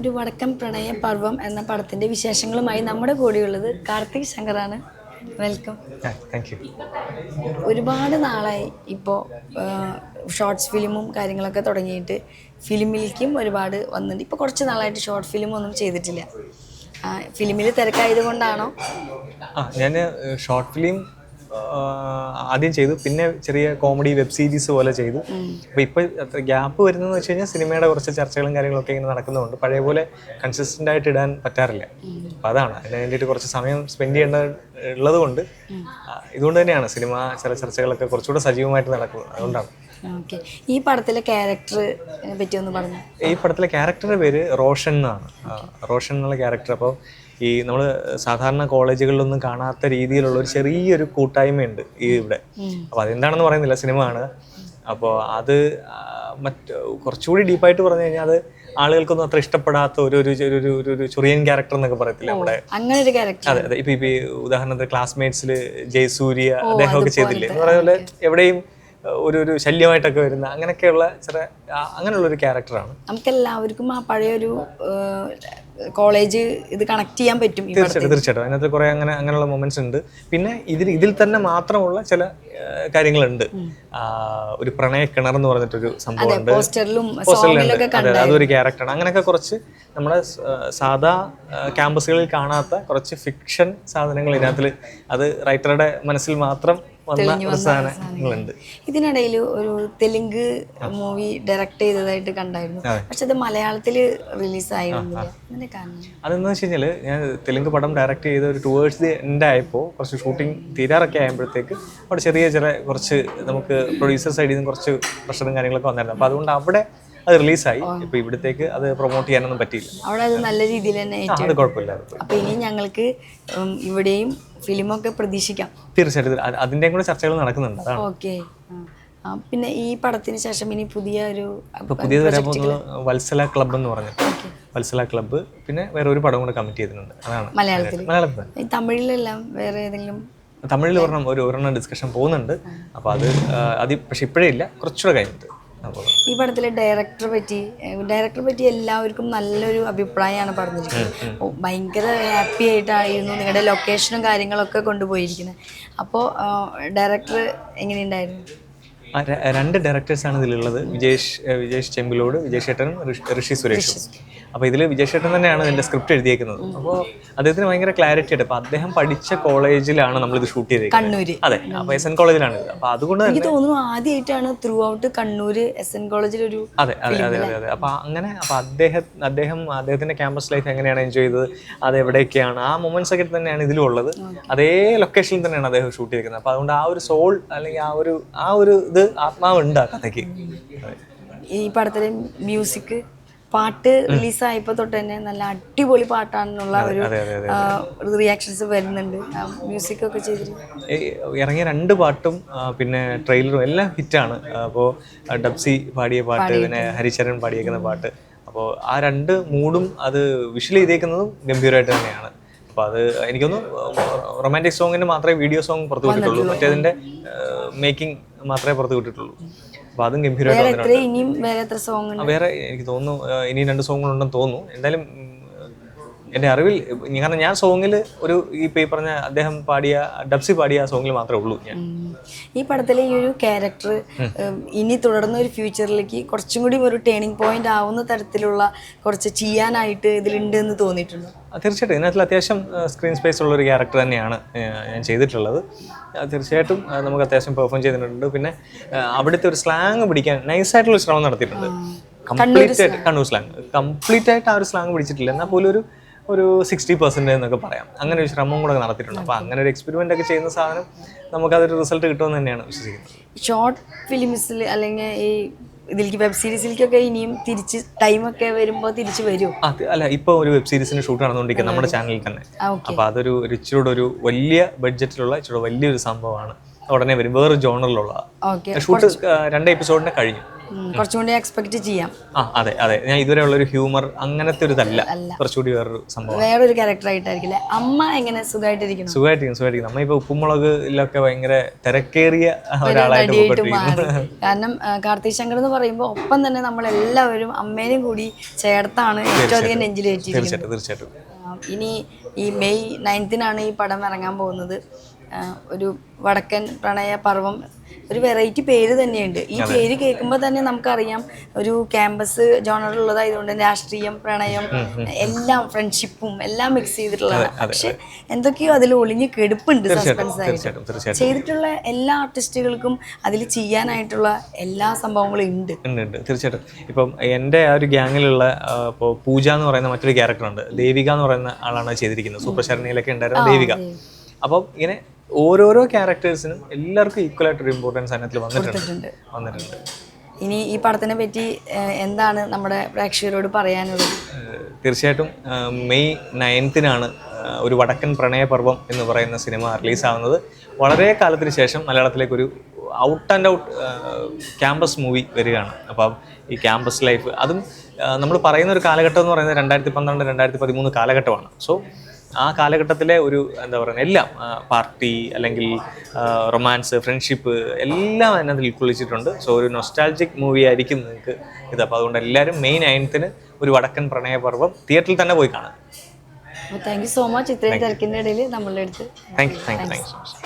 ഒരു വടക്കൻ പ്രണയ പർവം എന്ന പടത്തിന്റെ വിശേഷങ്ങളുമായി നമ്മുടെ കൂടെയുള്ളത് കാർത്തിക് ശങ്കറാണ്. വെൽക്കം താങ്ക് യു ഒരുപാട് നാളായി ഇപ്പോൾ ഷോർട്സ് ഫിലിമും കാര്യങ്ങളൊക്കെ തുടങ്ങിയിട്ട് ഫിലിമിലേക്കും ഒരുപാട് വന്നിട്ടുണ്ട് ഇപ്പോൾ കുറച്ച് നാളായിട്ട് ഷോർട്ട് ഫിലിം ഒന്നും ചെയ്തിട്ടില്ല. ഫിലിമിൽ തിരക്കായത് കൊണ്ടാണോ ഞാൻ ഷോർട്ട് ഫിലിം ആദ്യം ചെയ്തു. പിന്നെ ചെറിയ കോമഡി വെബ് സീരീസ് പോലെ ചെയ്തു. അപ്പോൾ ഇപ്പോൾ ഗ്യാപ്പ് വരുന്നതെന്ന് വെച്ച് കഴിഞ്ഞാൽ സിനിമയുടെ കുറച്ച് ചർച്ചകളും കാര്യങ്ങളൊക്കെ ഇങ്ങനെ നടക്കുന്നുണ്ട്. പഴയ പോലെ കൺസിസ്റ്റന്റ് ആയിട്ട് ഇടാൻ പറ്റാറില്ല. അപ്പോൾ അതാണ്. അതിന് വേണ്ടിയിട്ട് കുറച്ച് സമയം സ്പെൻഡ് ചെയ്യേണ്ട ഉള്ളതുകൊണ്ട് ഇതുകൊണ്ട് തന്നെയാണ് സിനിമ ചില ചർച്ചകളൊക്കെ കുറച്ചുകൂടെ സജീവമായിട്ട് നടക്കുന്നത്. അതുകൊണ്ടാണ്. ഈ പടത്തിലെ ക്യാരക്ടറിനെ പറ്റി ഒന്ന് പറഞ്ഞു? ഈ പടത്തിലെ ക്യാരക്ടറുടെ പേര് റോഷൻ എന്നാണ്. റോഷൻ എന്നുള്ള ക്യാരക്ടർ അപ്പോൾ ഈ നമ്മൾ സാധാരണ കോളേജുകളിലൊന്നും കാണാത്ത രീതിയിലുള്ള ഒരു ചെറിയൊരു കൂട്ടായ്മയുണ്ട് ഈ ഇവിടെ. അപ്പോൾ അതെന്താണെന്ന് പറയുന്നില്ല സിനിമ ആണ് അപ്പോൾ അത് മറ്റ് കുറച്ചുകൂടി ഡീപ്പായിട്ട് പറഞ്ഞു കഴിഞ്ഞാൽ അത് ആളുകൾക്കൊന്നും അത്ര ഇഷ്ടപ്പെടാത്ത ഒരു ഒരു ഒരു ഒരു- ചൊറിയൻ ക്യാരക്ടർ എന്നൊക്കെ പറയത്തില്ല നമ്മുടെ അങ്ങനെ ഒരു ക്യാരക്ടർ. അതെ അതെ. ഇപ്പൊ ഇപ്പൊ ഉദാഹരണത്തിന് ക്ലാസ്മേറ്റ്സിൽ ജയസൂര്യ അദ്ദേഹമൊക്കെ ചെയ്തില്ലേ? എന്ന് പറയുന്നത് എവിടെയും ഒരു ഒരു ശല്യമായിട്ടൊക്കെ വരുന്ന അങ്ങനെയൊക്കെയുള്ള ചില ആ, അങ്ങനെയുള്ള ഒരു ക്യാരക്ടറാണ്. നമുക്ക് എല്ലാവർക്കും ആ പഴയൊരു കോളേജ് ഇത് കണക്ട് ചെയ്യാൻ പറ്റും തീർച്ചയായിട്ടും തീർച്ചയായിട്ടും. അതിനകത്ത് കുറെ അങ്ങനെ അങ്ങനെയുള്ള മൊമെന്റ്സ് ഉണ്ട്. പിന്നെ ഇതിൽ ഇതിൽ തന്നെ മാത്രമുള്ള ചില കാര്യങ്ങളുണ്ട്. ഒരു പ്രണയ കിണർ എന്ന് പറഞ്ഞിട്ടൊരു സംഭവമുണ്ട് അതൊരു ക്യാരക്ടറാണ് അങ്ങനെയൊക്കെ കുറച്ച് നമ്മുടെ സാധാ ക്യാമ്പസുകളിൽ കാണാത്ത കുറച്ച് ഫിക്ഷൻ സാധനങ്ങൾ ഇതിനകത്തിൽ അത് റൈറ്ററുടെ മനസ്സിൽ മാത്രം വന്ന ഒരു സാധനങ്ങളുണ്ട് ഇതിനിടയിൽ ഒരു തെലുങ്ക് മൂവി ഡയറക്റ്റ് ചെയ്തതായിട്ട് കണ്ടായിരുന്നു. പക്ഷെ അത് മലയാളത്തിൽ റിലീസ് ആയിരുന്നില്ല അതിന്റെ കാരണം അതെന്ന് വെച്ച് കഴിഞ്ഞാൽ ഞാൻ തെലുങ്ക് പടം ഡയറക്റ്റ് ചെയ്ത ഒരു ടുവേഴ്സ് ദി എൻഡ് ആയപ്പോൾ കുറച്ച് ഷൂട്ടിംഗ് തീരാറൊക്കെ ആയപ്പോഴത്തേക്ക് അവിടെ ചെറിയ ചില കുറച്ച് നമുക്ക് പ്രൊഡ്യൂസർ സൈഡിൽ നിന്ന് കുറച്ച് പ്രഷറും കാര്യങ്ങളൊക്കെ വന്നായിരുന്നു. അപ്പോൾ അതുകൊണ്ട് അവിടെ അത് റിലീസായി. ഇപ്പൊ ഇവിടത്തേക്ക് അത് പ്രൊമോട്ട് ചെയ്യാനൊന്നും പറ്റിയില്ല. അവിടെ അത് നല്ല രീതിയിൽ തന്നെ അത് കുഴപ്പമില്ലായിരുന്നു അപ്പൊ ഇനി ഞങ്ങൾക്ക് ഇവിടെയും ഫിലിമൊക്കെ പ്രതീക്ഷിക്കാം. തീർച്ചയായിട്ടും അതിന്റെ അത് കൂടെ ചർച്ചകൾ നടക്കുന്നുണ്ട് ഓക്കെ. പിന്നെ ഈ പടത്തിന് ശേഷം ഇനി പുതിയ ഒരു പുതിയ പുതിയത് വരാൻ പോകുന്നത് വത്സല ക്ലബ് എന്ന് പറഞ്ഞു വത്സല ക്ലബ്ബ് പിന്നെ വേറെ ഒരു പടം കൂടെ കമ്മിറ്റ് ചെയ്തിട്ടുണ്ട്. അതാണ്. മലയാളത്തിൽ മലയാളത്തിൽ തമിഴിലെല്ലാം വേറെ ഏതെങ്കിലും തമിഴിൽ ഒരെണ്ണം ഒരു ഒരെണ്ണം ഡിസ്കഷൻ പോകുന്നുണ്ട്. അപ്പോൾ അത് അത് പക്ഷെ ഇപ്പോഴേ ഇല്ല. കുറച്ചുകൂടെ കഴിഞ്ഞിട്ട്. ഈ പടത്തിലെ ഡയറക്ടറെ പറ്റി ഡയറക്ടറെ പറ്റി എല്ലാവർക്കും നല്ലൊരു അഭിപ്രായമാണ് പറഞ്ഞിരിക്കുന്നത്. ഭയങ്കര ഹാപ്പി ആയിട്ടായിരുന്നു നിങ്ങളുടെ ലൊക്കേഷനും കാര്യങ്ങളൊക്കെ കൊണ്ടുപോയിരിക്കുന്നത്. അപ്പോൾ ഡയറക്ടർ എങ്ങനെയുണ്ടായിരുന്നു? രണ്ട് ഡയറക്ടേഴ്സാണ് ഇതിലുള്ളത്. വിജേഷ് വിജേഷ് ചെമ്പിലോട് വിജയ് ചേട്ടനും ഋഷി സുരേഷും. അപ്പോൾ ഇതിൽ വിജയശേട്ടൻ തന്നെയാണ് ഇതിന്റെ സ്ക്രിപ്റ്റ് എഴുതിയേക്കുന്നത്. അപ്പോൾ അദ്ദേഹത്തിന് ഭയങ്കര ക്ലാരിറ്റി ഉണ്ട് അപ്പോൾ അദ്ദേഹം പഠിച്ച കോളേജിലാണ് നമ്മൾ ഇത് ഷൂട്ട് ചെയ്തേക്കുന്നത്. കണ്ണൂര്. അതെ അപ്പോൾ എസ് എൻ കോളേജിലാണ് ഇത്. അപ്പോൾ അതുകൊണ്ട് എനിക്ക് തോന്നുന്നു ആദ്യമായിട്ടാണ് throughout Kannur S N കോളേജിലൊരു അതെ അതെ അതെ അതെ അതെ. അപ്പോൾ അങ്ങനെ അപ്പോൾ അദ്ദേഹം അദ്ദേഹം അദ്ദേഹത്തിന്റെ ക്യാമ്പസ് ലൈഫ് എങ്ങനെയാണ് എൻജോയ് ചെയ്തത് അത് എവിടെയൊക്കെയാണ് ആ മൊമെന്റ്സ് ഒക്കെ തന്നെയാണ് ഇതിലും ഉള്ളത്. അതേ ലൊക്കേഷനിൽ തന്നെയാണ് അദ്ദേഹം ഷൂട്ട് ചെയ്തിരിക്കുന്നത് അപ്പോൾ അതുകൊണ്ട് ആ ഒരു സോൾ അല്ലെങ്കിൽ ആ ഒരു ആ ഒരു ഇത് ആത്മാവുണ്ട് ആ കഥയ്ക്ക്. ഈ പടത്തിലെ മ്യൂസിക് പാട്ട് റിലീസായപ്പോൾ തൊട്ട് തന്നെ നല്ല അടിപൊളി പാട്ടാണെന്നുള്ള ഒരു റിയാക്ഷൻസ് വരുന്നുണ്ട്. മ്യൂസിക് ഒക്കെ ചെയ്തിട്ട്. ഇറങ്ങിയ രണ്ട് പാട്ടും പിന്നെ ട്രെയിലറും എല്ലാം ഹിറ്റാണ്. അപ്പോൾ ഡബ്സി പാടിയ പാട്ട് പിന്നെ ഹരിചരൺ പാടിയേക്കുന്ന പാട്ട്. അപ്പോൾ ആ രണ്ട് മൂഡും അത് വിഷ്വൽ ചെയ്തേക്കുന്നതും ഗംഭീരമായിട്ട് തന്നെയാണ്. അപ്പോൾ അത് എനിക്കൊന്ന് റൊമാന്റിക് സോങ്ങിന് മാത്രമേ വീഡിയോ സോങ് പുറത്തു വിട്ടിട്ടുള്ളൂ. മറ്റേതിന്റെ മേക്കിംഗ് മാത്രമേ പുറത്തു വിട്ടിട്ടുള്ളൂ. അപ്പോൾ അതും ഗംഭീരമായിട്ട് വേറെ എത്ര വേറെ എത്ര സോങ് വേറെ എനിക്ക് തോന്നുന്നു ഇനി രണ്ട് സോങ്ങുകളുണ്ടെന്ന് തോന്നുന്നു. എന്തായാലും എന്റെ അറിവിൽ കാരണം ഞാൻ സോങ്ങിൽ ഒരു ഈ ഇപ്പൊ ഈ പറഞ്ഞ അദ്ദേഹം പാടിയ ഡബ്സി പാടിയ ആ സോങ്ങിൽ മാത്രമേ ഉള്ളൂ ഞാൻ. ഈ പടത്തിലെ ഈ ഒരു ക്യാരക്ടർ ഇനി തുടർന്ന ഒരു ഫ്യൂച്ചറിലേക്ക് കുറച്ചും കൂടി ഒരു ടേണിംഗ് പോയിന്റ് ആവുന്ന തരത്തിലുള്ള കുറച്ച് ചെയ്യാനായിട്ട് ഇതിലുണ്ട് എന്ന് തോന്നിയിട്ടുണ്ട്? തീർച്ചയായിട്ടും. ഇതിനകത്തിൽ അത്യാവശ്യം സ്ക്രീൻ സ്പേസ് ഉള്ള ഒരു ക്യാരക്ടർ തന്നെയാണ് ഞാൻ ചെയ്തിട്ടുള്ളത്. തീർച്ചയായിട്ടും നമുക്ക് അത്യാവശ്യം പെർഫോം ചെയ്തിട്ടുണ്ട്. പിന്നെ അവിടുത്തെ ഒരു സ്ലാങ് പിടിക്കാൻ നൈസായിട്ടുള്ള ശ്രമം നടത്തിയിട്ടുണ്ട്. കംപ്ലീറ്റ് ആയിട്ട് കണ്ണൂർ സ്ലാങ് കംപ്ലീറ്റ് ആയിട്ട് ആ ഒരു സ്ലാങ് പിടിച്ചിട്ടില്ല. എന്നാൽ പോലും ഒരു ഒരു സിക്സ്റ്റി പെർസെന്റ് എന്നൊക്കെ പറയാം. അങ്ങനെ ഒരു ശ്രമം കൂടെ നടത്തിയിട്ടുണ്ട്. അപ്പോൾ അങ്ങനെ ഒരു എക്സ്പെരിമെന്റ് ഒക്കെ ചെയ്യുന്ന സാധനം നമുക്കതൊരു റിസൾട്ട് കിട്ടുമെന്ന് തന്നെയാണ് വിശ്വസിക്കുന്നത്. ഷോർട്ട് ഫിലിംസിൽ അല്ലെങ്കിൽ ഈ ഇതിലേക്ക് വെബ് സീരീസിലേക്കൊക്കെ ഇനിയും തിരിച്ച് ടൈമൊക്കെ വരുമ്പോൾ തിരിച്ച് വരും? അത് അല്ല ഇപ്പോൾ ഒരു വെബ് സീരീസിന് ഷൂട്ട് നടന്നുകൊണ്ടിരിക്കുന്നത് നമ്മുടെ ചാനലിൽ തന്നെ. അപ്പോൾ അതൊരു ഇച്ചിരൂടെ ഒരു വലിയ ബഡ്ജറ്റിലുള്ള ഇച്ചിരി വലിയൊരു സംഭവമാണ്. ഉടനെ വരും. വേറൊരു ജോണറിലുള്ള ഷൂട്ട് രണ്ട് എപ്പിസോഡിനെ കഴിഞ്ഞു. ഉം, കുറച്ചും കൂടി എക്സ്പെക്ട് ചെയ്യാം. ആ അതെ അതെ. ഞാൻ ഇതുവരെ ഉള്ളൊരു ഹ്യൂമർ അങ്ങനത്തെ ഒരു ഇതല്ല. കുറച്ചുകൂടി വേറൊരു സംഭവം. വേറൊരു ക്യാരക്ടർ ആയിട്ടായിരിക്കില്ലേ? അമ്മ എങ്ങനെ സുഖമായിട്ടിരിക്കുന്നു സുഖമായിട്ടിരിക്കും സുഖമായിട്ടിരിക്കും നമ്മ ഇപ്പൊ ഉപ്പുമുളകിലൊക്കെ ഭയങ്കര തിരക്കേറിയ ഒരാളായിട്ട് കാരണം കാർത്തിക് ശങ്കർ എന്ന് പറയുമ്പോൾ ഒപ്പം തന്നെ നമ്മൾ എല്ലാവരും അമ്മേനെയും കൂടി ചേർത്താണ് ഏറ്റവും അധികം നെഞ്ചിലേറ്റിയിരിക്കുന്നത് തീർച്ചയായിട്ടും തീർച്ചയായിട്ടും. ഇനി ഈ മെയ് നയൻത്തിനാണ് ഈ പടം ഇറങ്ങാൻ പോകുന്നത്. ഒരു വടക്കൻ പ്രണയ പർവം ഒരു വെറൈറ്റി പേര് തന്നെയുണ്ട്. ഈ പേര് കേൾക്കുമ്പോൾ തന്നെ നമുക്കറിയാം ഒരു ക്യാമ്പസ് ജോണറുള്ളതായതുകൊണ്ട് രാഷ്ട്രീയം പ്രണയം എല്ലാം ഫ്രണ്ട്ഷിപ്പും എല്ലാം മിക്സ് ചെയ്തിട്ടുള്ളതാണ്. പക്ഷെ എന്തൊക്കെയോ അതിൽ ഒളിഞ്ഞ് കെടുപ്പുണ്ട് സസ്പെൻസ് ആയിട്ട്. ചെയ്തിട്ടുള്ള എല്ലാ ആർട്ടിസ്റ്റുകൾക്കും അതിൽ ചെയ്യാനായിട്ടുള്ള എല്ലാ സംഭവങ്ങളും ഉണ്ട്. ഉണ്ട് ഉണ്ട്. തീർച്ചയായിട്ടും. ഇപ്പം എന്റെ ആ ഒരു ഗ്യാങ്ങിലുള്ള ഇപ്പോൾ പൂജ എന്ന് പറയുന്ന മറ്റൊരു ക്യാരക്ടർ ഉണ്ട്. ദേവിക എന്ന് പറയുന്ന ആളാണ് ചെയ്തിരിക്കുന്നത്. സൂപ്പർ ശരണിയിലൊക്കെ ഉണ്ടായിരുന്ന ദേവിക. അപ്പം ഇങ്ങനെ ഓരോരോ ക്യാരക്ടേഴ്സിനും എല്ലാവർക്കും ഈക്വൽ ആയിട്ടൊരു ഇമ്പോർട്ടൻസ് അതിനകത്ത് വന്നിട്ടുണ്ട്. വന്നിട്ടുണ്ട്. ഇനി ഈ പടത്തിനെ പറ്റി എന്താണ് നമ്മുടെ പ്രേക്ഷകരോട് പറയാനുള്ളത്? തീർച്ചയായിട്ടും മെയ് നയൻത്തിനാണ് ഒരു വടക്കൻ പ്രണയപർവം എന്ന് പറയുന്ന സിനിമ റിലീസാവുന്നത് വളരെ കാലത്തിന് ശേഷം മലയാളത്തിലേക്ക് ഒരു out and out campus movie വരികയാണ്. അപ്പം ഈ ക്യാമ്പസ് ലൈഫ് അതും നമ്മൾ പറയുന്ന ഒരു കാലഘട്ടം എന്ന് പറയുന്നത് രണ്ടായിരത്തി പന്ത്രണ്ട് രണ്ടായിരത്തി പതിമൂന്ന് കാലഘട്ടമാണ്. സോ ആ കാലഘട്ടത്തിലെ ഒരു എന്താ പറയുക എല്ലാം പാർട്ടി അല്ലെങ്കിൽ റൊമാൻസ് ഫ്രണ്ട്ഷിപ്പ് എല്ലാം അതിനകത്ത് ഉൾക്കൊള്ളിച്ചിട്ടുണ്ട്. സോ ഒരു നൊസ്റ്റാൾജിക് മൂവി ആയിരിക്കും നിങ്ങൾക്ക് ഇത്. അപ്പോൾ അതുകൊണ്ട് എല്ലാവരും മെയിൻ നയൻത്തിന് ഒരു വടക്കൻ പ്രണയപർവം തിയേറ്ററിൽ തന്നെ പോയി കാണാം താങ്ക് യു സോ മച്ച് ഇത്രയും തിരക്കിന്റെ ഇടയിൽ നമ്മളുടെ അടുത്ത് thank you thank you thank you so much